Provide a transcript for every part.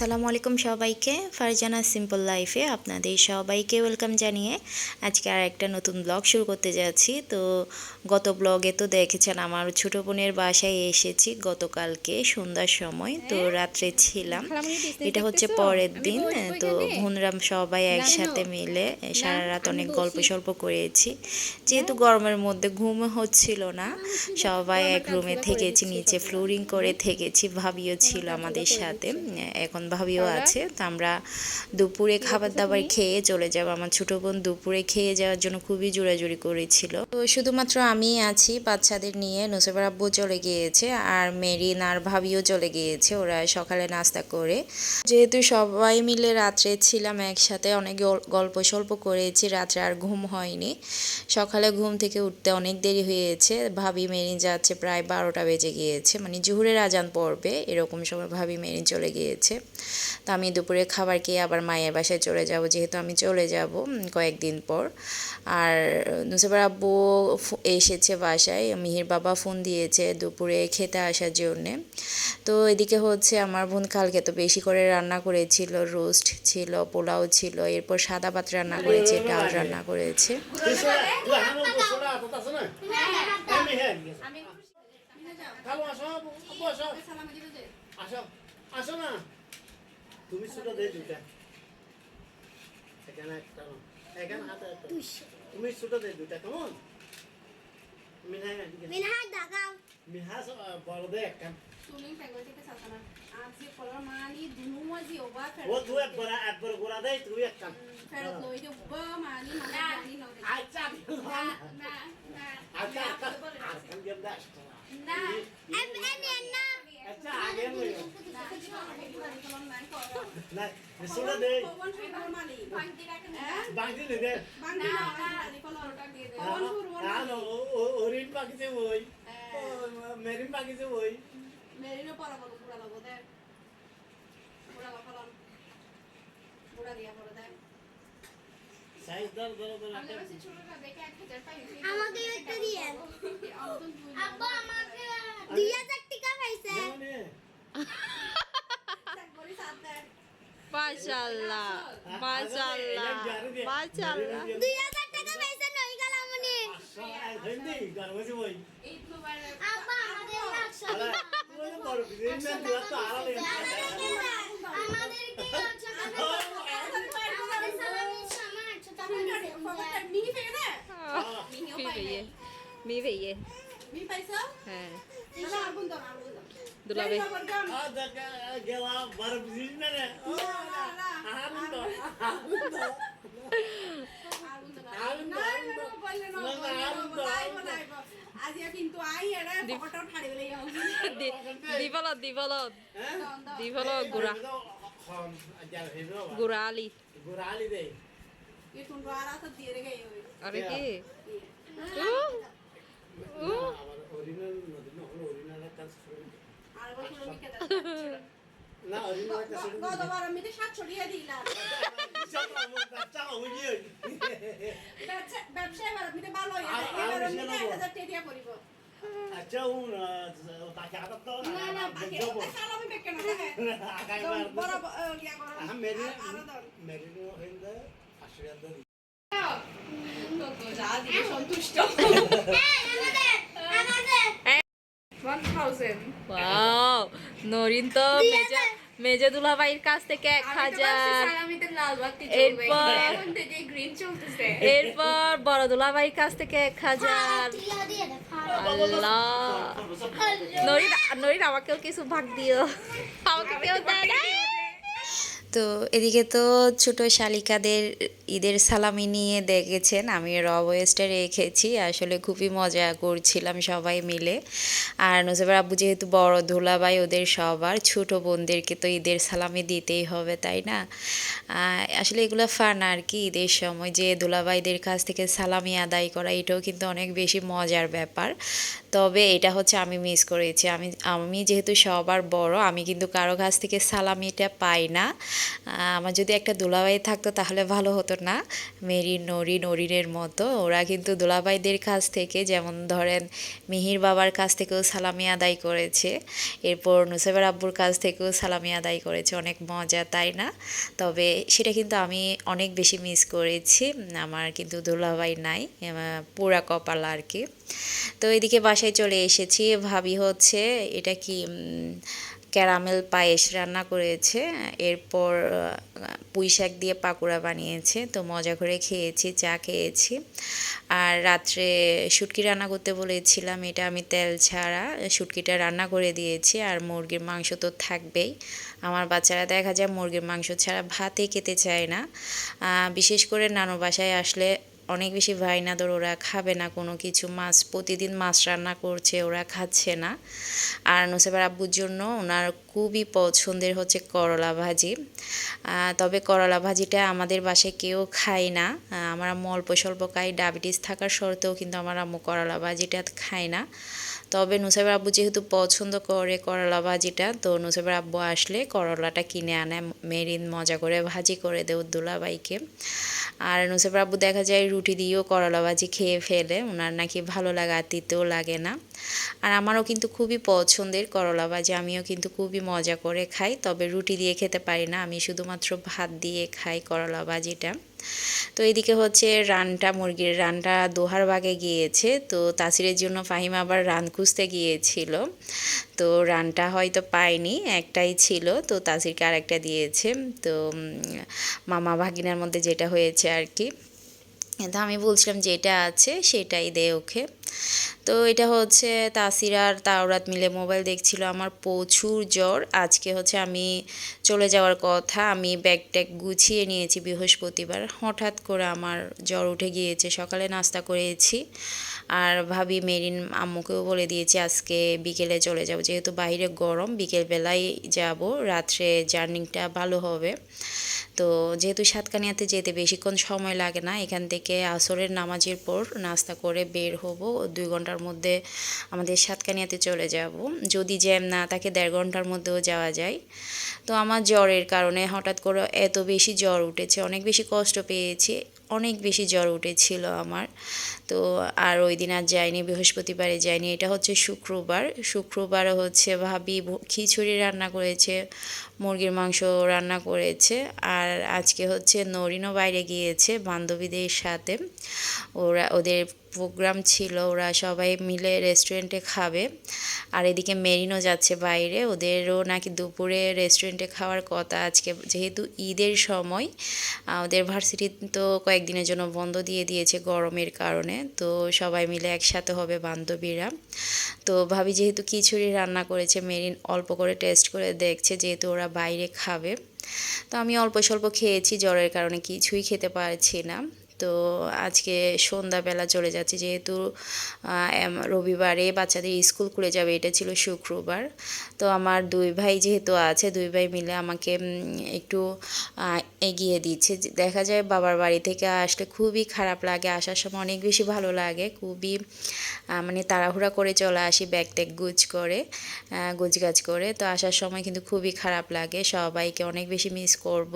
আসসালামু আলাইকুম সবাইকে। ফারজানা সিম্পল লাইফে আপনাদের সবাইকে ওয়েলকাম জানিয়ে আজকে আর একটা নতুন ব্লগ শুরু করতে যাচ্ছি। তো গত ব্লগে তো দেখেছেন আমার ছোটো বোনের বাসায় এসেছি গতকালকে সন্ধ্যার সময়। তো রাত্রে ছিলাম। এটা হচ্ছে পরের দিন। তো বোনরা সবাই একসাথে মিলে সারা রাত অনেক গল্প সল্প করেছি। যেহেতু গরমের মধ্যে ঘুম হচ্ছিল না সবাই এক রুমে থেকেছি নিচে ফ্লোরিং করে থেকেছি ভাবিও ছিল আমাদের সাথে। এখন ভাবিও আছে তো আমরা দুপুরে খাবার দাবার খেয়ে চলে যাব। আমার ছোটো বোন দুপুরে খেয়ে যাওয়ার জন্য খুবই জোরাজুরি করেছিল। তো শুধুমাত্র আমি আছি বাচ্চাদের নিয়ে নুসেবার আব্বু চলে গিয়েছে আর মেরিন আর ভাবিও চলে গিয়েছে ওরা সকালে নাস্তা করে। যেহেতু সবাই মিলে রাত্রে ছিলাম একসাথে অনেক গল্প সল্প করেছি রাত্রে আর ঘুম হয়নি। সকালে ঘুম থেকে উঠতে অনেক দেরি হয়েছে ভাবি মেরিন যাচ্ছে প্রায় বারোটা বেজে গিয়েছে। মানে জুহুরের আজান পড়বে এরকম সময় ভাবি মেরিন চলে গিয়েছে। তো আমি দুপুরে খাবার খেয়ে আবার মায়ের বাসায় চলে যাব যেহেতু আমি চলে যাব কয়েকদিন পর আর নুসেবার আব্বু এসেছে বাসায় মিহির বাবা ফোন দিয়েছে দুপুরে খেতে আসার জন্যে তো এদিকে হচ্ছে আমার বোন কালকে তো বেশি করে রান্না করেছিল রোস্ট ছিল পোলাও ছিল এরপর সাদা ভাত রান্না করেছে ডাল রান্না করেছে হ্যাঁ আসো না তুমি ছোটা দে দুটা এখানে একটা। এখানে হাতে একটা তুমি ছোটা দে দুটা কেমন? দাগাও বড় দে একটা। ও তুই একবার একবার দে তুই একটা। আচ্ছা. আচ্ছা। আচ্ছা. না। ওরিন পাকিছে ওই মেরিন দেখে এক হাজার পাইছি আমাকে একটা দিয়ে আব্বা আমাকে দুই হাজার মাশাআল্লাহ মাশাআল্লাহ মাশাআল্লাহ। দুই হাজার টাকা নই হিন্দি আমাদের আমাদের পয়সা হ্যাঁ। দিবলত দিবলত দিবলত গুড়া। আরে কি? ও না হলো অরিজিনাল কাজ আর বছর আমি কেটে না অরিজিনাল কাজ গতবার আমি তো সাত ছড়িয়ে দিলাম ব্যবসা- ব্যবসা এবার আমি তো ভালো আর- যায়। আর এবার আমি বেশি তো না এক হাজার টাকা করিব। আচ্ছা উন তাকে আদত তো না, না, বাকি ওটা সালামি বেঁকে না। আগাই বড় ইয়া করো। আহ মেরি আর- আরও দাও। মেরি নো হিন্দ আশীর্বাদ দিই তো তো যা দিয়ে সন্তুষ্ট। আমাদের 1000 ওয়াও নরিন তো মেজা মেজা দুলাভাইয়ের কাছ থেকে এক হাজার। এরপর- বড় দুলাভাইয়ের কাছ থেকে এক হাজার। দিয়ে দে আল্লাহ। নরিন নরিন আমাকেও কিছু ভাগ দিও। আমাকে কেউ দেয় না তো এদিকে তো ছোট শালিকাদের ঈদের সালামি নিয়ে দেখেছেন, আমি র ওয়েস্টে রেখেছি, আসলে খুবই মজা করছিলাম সবাই মিলে। আর নুসেবার আব্বু যেহেতু বড় ধুলাবাই ওদের সবার, ছোট বোনদেরকে তো ঈদের সালামি দিতেই হবে, তাই না? আসলে এগুলো ফান আর কি ঈদের সময়, যে দুলাভাইদের কাছ থেকে সালামি আদায় করা, এটাও কিন্তু অনেক বেশি মজার ব্যাপার। তবে এটা হচ্ছে আমি মিস করেছি, আমি আমি যেহেতু সবার বড়, আমি কিন্তু কারও কাছ থেকে সালামিটা পাই না। আমার যদি একটা দুলাভাই থাকতো তাহলে ভালো হতো না। মেরি, নরি, নরিনের মতো। ওরা কিন্তু দুলাভাইদের কাছ থেকে, যেমন ধরেন মিহির বাবার কাছ থেকেও সালামি আদায় করেছে, এরপর নুসেবের আব্বুর কাছ থেকেও সালামি আদায় করেছে। অনেক মজা, তাই না? তবে সেটা কিন্তু আমি অনেক বেশি মিস করেছি। আমার কিন্তু দুলাভাই নাই পুরা কপাল আর কি। তো এদিকে বাসায় চলে এসেছি। ভাবি হচ্ছে, এটা কি ক্যারামেল পায়েস রান্না করেছে, এরপর পুঁই শাক দিয়ে পাকোড়া বানিয়েছে, তো মজা করে খেয়েছি, চা খেয়েছি। আর রাত্রে শুটকি রান্না করতে বলেছিলাম, এটা আমি তেল ছাড়া শুটকিটা রান্না করে দিয়েছি, আর মুরগির মাংস তো থাকবেই। আমার বাচ্চারা দেখা যায় মুরগির মাংস ছাড়া ভাতই খেতে চায় না। বিশেষ করে নানু বাসায় আসলে অনেক বেশি ভাইনাদর, ওরা খাবে না কোনো কিছু, মাছ প্রতিদিন মাছ রান্না করছে, ওরা খাচ্ছে না। আর নোসেবার আব্বুর জন্য ওনার খুবই পছন্দের হচ্ছে করলা ভাজি। তবে করলা ভাজিটা আমাদের বাসায় কেউ খায় না। আমরা আম্মু অল্প স্বল্প খাই ডায়াবেটিস থাকার সত্ত্বেও কিন্তু আমার আম্মু করলা ভাজিটা খায় না। তবে নুসাইবার আব্বু যেহেতু পছন্দ করে করলা ভাজিটা, তো নুসাইবার আব্বু আসলে করলাটা কিনে আনে, মেরিন মজা করে ভাজি করে দেয় দুলাবাইকে আর নুসাইবার আব্বু দেখা যায় রুটি দিয়েও করলা ভাজি খেয়ে ফেলে ওনার নাকি ভালো লাগে আর তিতেও লাগে না। আর আমারও কিন্তু খুবই পছন্দের করলা ভাজি, আমিও কিন্তু খুবই মজা করে খাই, তবে রুটি দিয়ে খেতে পারি না, আমি শুধুমাত্র ভাত দিয়ে খাই করলা ভাজিটা। তো এদিকে হচ্ছে রানটা, মুরগির রানটা দোহার বাগে গিয়েছে। তো তাসিরের জন্য ফাহিম আবার রান খুঁজতে গিয়েছিল। তো রানটা হয়তো পায়নি, একটাই ছিল। তো তাসিরকে আর একটা দিয়েছে। তো মামা ভাগিনার মধ্যে যেটা হয়েছে আর কি। তো আমি বলছিলাম যেটা আছে সেটাই দে ওকে। তো এটা হচ্ছে তাসির আর তাওরাত মিলে মোবাইল দেখছিল আমার প্রচুর জ্বর। আজকে হচ্ছে আমি চলে যাওয়ার কথা, আমি ব্যাগ ট্যাগ গুছিয়ে নিয়েছি বৃহস্পতিবার। হঠাৎ করে আমার জ্বর উঠে গিয়েছে, সকালে নাস্তা করেছি। আর ভাবি মেরিন আম্মুকেও বলে দিয়েছি, আজকে বিকেলে চলে যাব, যেহেতু বাইরে গরম, বিকেলবেলায় যাব, রাত্রে জার্নিংটা ভালো হবে। তো যেহেতু সাতকানিয়াতে যেতে বেশিক্ষণ সময় লাগে না, এখান থেকে আসরের নামাজের পর নাস্তা করে বের হব। দুই ঘণ্টার মধ্যে আমাদের সাতকানিয়াতে চলে যাব। যদি জ্যাম না থাকে, দেড় ঘণ্টার মধ্যেও যাওয়া যায়। তো আমার জ্বরের কারণে হঠাৎ করে এত বেশি জ্বর উঠেছে, অনেক বেশি কষ্ট পেয়েছি। অনেক বেশি জ্বর উঠেছিল আমার। তো আর ওই দিন আর যাইনি, বৃহস্পতিবারে যাইনি। এটা হচ্ছে শুক্রবার। শুক্রবার হচ্ছে ভাবি খিচুড়ি রান্না করেছে, মুরগির মাংস রান্না করেছে, আর আজকে হচ্ছে নরিনও বাইরে গিয়েছে বান্ধবীদের সাথে। ওরা, ওদের প্রোগ্রাম ছিল, ওরা সবাই মিলে রেস্টুরেন্টে খাবে। আর এদিকে মেরিনও যাচ্ছে বাইরে, ওদেরও নাকি দুপুরে রেস্টুরেন্টে খাওয়ার কথা আজকে। যেহেতু ঈদের সময় ওদের ভার্সিটি তো কয়েকদিনের জন্য বন্ধ দিয়ে দিয়েছে গরমের কারণে, তো সবাই মিলে একসাথে হবে বান্ধবীরা। তো ভাবি যেহেতু খিচুড়ি রান্না করেছে, মেরিন অল্প করে টেস্ট করে দেখছে যেহেতু ওরা বাইরে খাবে। তো আমি অল্প স্বল্প খেয়েছি, জ্বরের কারণে কিছুই খেতে পারছি না। তো আজকে সন্ধ্যাবেলা চলে যাচ্ছি যেহেতু রবিবারে বাচ্চাদের স্কুল খুলে যাবে এটা ছিল শুক্রবার। তো আমার দুই ভাই যেহেতু আছে দুই ভাই মিলে আমাকে একটু এগিয়ে দিচ্ছে। দেখা যায় বাবার বাড়ি থেকে আসলে খুবই খারাপ লাগে আসার সময় অনেক বেশি ভালো লাগে খুবই মানে তাড়াহুড়া করে চলে আসি ব্যাগ ট্যাগ গুজ করে আহ, গুজগাছ করে। তো আসার সময় কিন্তু খুবই খারাপ লাগে সবাইকে অনেক বেশি মিস করব।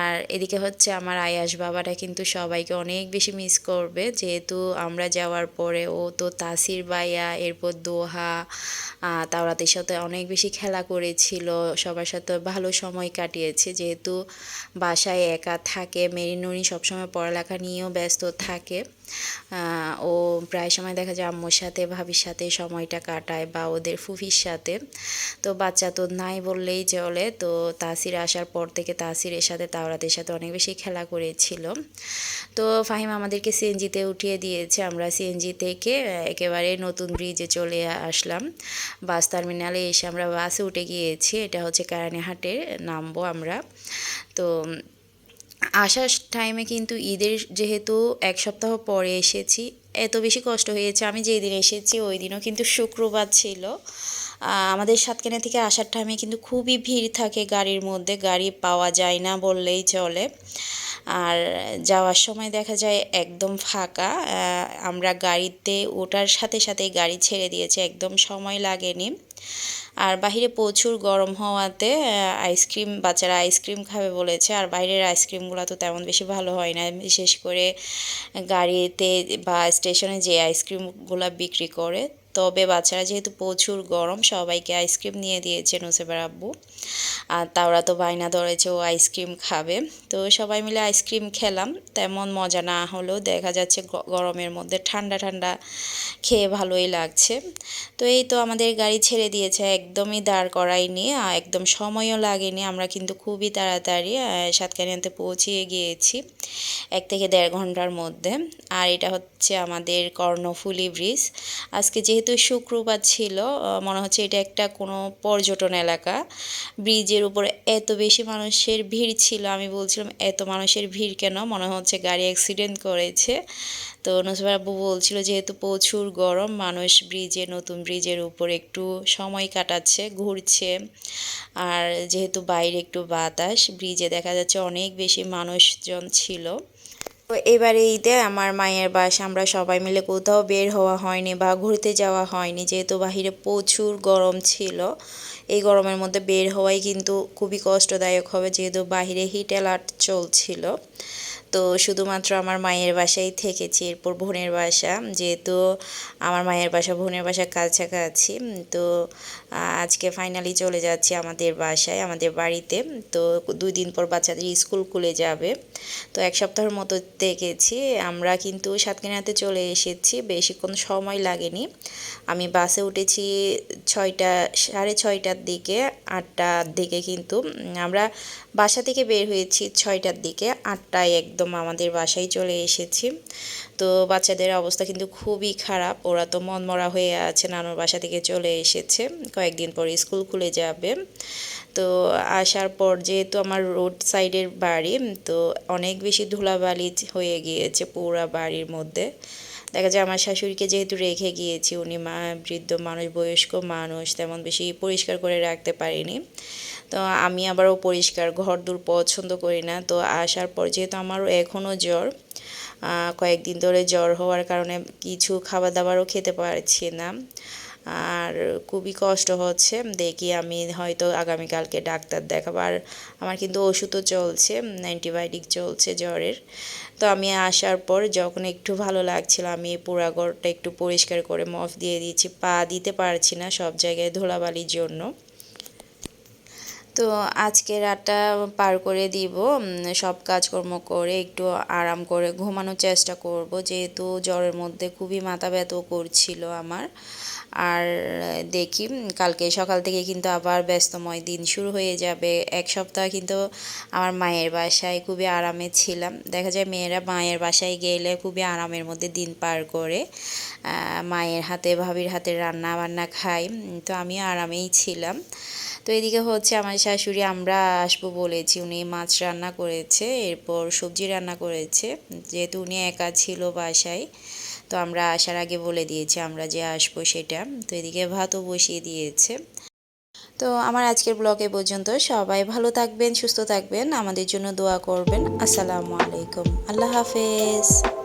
আর এদিকে হচ্ছে আমার আয়াস বাবাটা কিন্তু সবাইকে অনেক বেশি মিস করবে। যেহেতু আমরা যাওয়ার পরে ও তো তাসির বাইয়া এরপর দোহা তাওরাতের সাথে অনেক বেশি খেলা করেছিল, সবার সাথে ভালো সময় কাটিয়েছে। যেহেতু বাসায় একা থাকে মেরিনুরি সবসময় পড়ালেখা নিয়েও ব্যস্ত থাকে। ও প্রায় সময় দেখা যায় আম্মুর সাথে, ভাবির সাথে সময়টা কাটায় বা ওদের ফুফির সাথে। তো বাচ্চা তো নাই বললেই চলে। তো তাসির আসার পর থেকে তাসিরের সাথে তাওরাতের সাথে অনেক বেশি খেলা করেছিল। তো ফাহিম আমাদেরকে সিএনজিতে উঠিয়ে দিয়েছে। আমরা সিএনজি থেকে একেবারে নতুন ব্রিজে চলে আসলাম। বাস টার্মিনালে এসে আমরা বাসে উঠে গিয়েছি। এটা হচ্ছে কারানিহাটের, নামবো আমরা। তো আসার টাইমে কিন্তু ঈদের যেহেতু এক সপ্তাহ পরে এসেছি, এত বেশি কষ্ট হয়েছে। আমি যেই দিন এসেছি ওই দিনও কিন্তু শুক্রবার ছিল। আমাদের সাতকানা থেকে আসার টাইমে কিন্তু খুবই ভিড় থাকে গাড়ির মধ্যে। গাড়ি পাওয়া যায় না বললেই চলে। আর যাওয়ার সময় দেখা যায় একদম ফাঁকা। আমরা গাড়িতে ওঠার সাথে সাথে গাড়ি ছেড়ে দিয়েছে। একদম সময় লাগেনি। আর বাহিরে প্রচুর গরম হওয়াতে আইসক্রিম বাচ্চারা আইসক্রিম খাবে বলেছে। আর বাইরের আইসক্রিমগুলো তো তেমন বেশি ভালো হয় না। বিশেষ করে গাড়িতে বা স্টেশনে যে আইসক্রিমগুলো বিক্রি করে তবে বাচ্চারা যেহেতু প্রচুর গরম, সবাইকে আইসক্রিম নিয়ে দিয়েছে নুসেবার আব্বু। আর তাওরা তো বায়না ধরেছে ও আইসক্রিম খাবে। তো সবাই মিলে আইসক্রিম খেলাম। তেমন মজা না হলেও দেখা যাচ্ছে গরমের মধ্যে ঠান্ডা ঠান্ডা খেয়ে ভালোই লাগছে। তো এই তো আমাদের গাড়ি ছেড়ে দিয়েছে, একদমই দাঁড় করাইনি আর একদম সময়ও লাগেনি। আমরা কিন্তু খুবই তাড়াতাড়ি সাতকানিয়াতে পৌঁছিয়ে গিয়েছি, এক থেকে দেড় ঘণ্টার মধ্যে। আর এটা হচ্ছে আমাদের কর্ণফুলি ব্রিজ। আজকে যেহেতু শুক্রবার ছিল মনে হচ্ছে এটা একটা কোনো পর্যটন এলাকা। ব্রিজের উপরে এত বেশি মানুষের ভিড় ছিল, আমি বলছিলাম এত মানুষের ভিড় কেন? মনে হচ্ছে গাড়ি অ্যাক্সিডেন্ট করেছে। তো নসবার আব্বু বলছিল যেহেতু প্রচুর গরম, মানুষ ব্রিজে, নতুন ব্রিজের উপর একটু সময় কাটাচ্ছে, ঘুরছে। আর যেহেতু বাইরে একটু বাতাস, ব্রিজে দেখা যাচ্ছে অনেক বেশি মানুষজন ছিল। তো এবারে ঈদে আমার মায়ের বাসা, আমরা সবাই মিলে কোথাও বের হওয়া হয়নি বা ঘুরতে যাওয়া হয়নি। যেহেতু বাহিরে প্রচুর গরম ছিল, এই গরমের মধ্যে বের হওয়াই কিন্তু খুবই কষ্টদায়ক হবে, যেহেতু বাহিরে হিট অ্যালার্ট চলছিল। তো শুধুমাত্র আমার মায়ের বাসায় থেকেছি, এরপর বোনের বাসা, যেহেতু আমার মায়ের বাসা, বোনের বাসা কাছাকাছি। তো আজকে ফাইনালি চলে যাচ্ছি আমাদের বাসায়, আমাদের বাড়িতে। তো দুই দিন পর বাচ্চাদের স্কুল খুলে যাবে। তো এক সপ্তাহের মতো থেকেছি আমরা কিন্তু সাতক্ষীরাতে চলে এসেছি। বেশিক্ষণ সময় লাগেনি। আমি বাসে উঠেছি ছয়টা, সাড়ে ছয়টার দিকে, আটটার দিকে কিন্তু। আমরা বাসা থেকে বের হয়েছি ছয়টার দিকে। আটটায় একদম আমাদের বাসায় চলে এসেছি। তো বাচ্চাদের অবস্থা কিন্তু খুবই খারাপ। ওরা তো মনমরা হয়ে আছে, নানুর বাসা থেকে চলে এসেছে। কয়েকদিন পর স্কুল খুলে যাবে। তো আসার পর যেহেতু আমার রোড সাইডের বাড়ি, তো অনেক বেশি ধুলাবালি হয়ে গিয়েছে পুরা বাড়ির মধ্যে। দেখা যায় আমার শাশুড়িকে যেহেতু রেখে গিয়েছি, উনি মা, বৃদ্ধ মানুষ, বয়স্ক মানুষ, তেমন বেশি পরিষ্কার করে রাখতে পারিনি। তো আমি আবারও পরিষ্কার ঘর দূর পছন্দ করি না। তো আসার পর যেহেতু আমারও এখনও জ্বর কয়েকদিন ধরে জ্বর হওয়ার কারণে কিছু খাবার দাবারও খেতে পারছি না। আর খুবই কষ্ট হচ্ছে। দেখি আমি হয়তো আগামীকালকে ডাক্তার দেখাবো। আর আমার কিন্তু ওষুধও চলছে, অ্যান্টিবায়োটিক চলছে জ্বরের। তো আমি আসার পর যখন একটু ভালো লাগছিল, আমি পুরা ঘরটা একটু পরিষ্কার করে মফ দিয়ে দিয়েছি। পা দিতে পারছি না সব জায়গায় ধুলাবালির জন্য। তো আজকে রাতটা পার করে দিব সব কাজকর্ম করে একটু আরাম করে ঘুমানোর চেষ্টা করব। যেহেতু জ্বরের মধ্যে খুবই মাথা ব্যথাও করছিল আমার। আর দেখি কালকে সকাল থেকে কিন্তু আবার ব্যস্তময় দিন শুরু হয়ে যাবে। এক সপ্তাহ কিন্তু আমার মায়ের বাসায় খুবই আরামে ছিলাম। দেখা যায় মেয়েরা মায়ের বাসায় গেলে খুবই আরামের মধ্যে দিন পার করে মায়ের হাতে, ভাবির হাতে রান্না বান্না খাই তো আমিও আরামেই ছিলাম। তো এদিকে হচ্ছে আমার শাশুড়ি, আমরা আসব বলেছি। উনি মাছ রান্না করেছে, এরপর সবজি রান্না করেছে। যেহেতু উনি একা ছিল বাসায়, তো আমরা আসার আগে বলে দিয়েছি, আমরা যে আসব সেটা। তো এদিকে ভাতও বসিয়ে দিয়েছে। তো আমার আজকের ব্লগে পর্যন্ত। সবাই ভালো থাকবেন, সুস্থ থাকবেন। আমাদের জন্য দোয়া করবেন। আসসালামু আলাইকুম। আল্লাহ হাফেজ।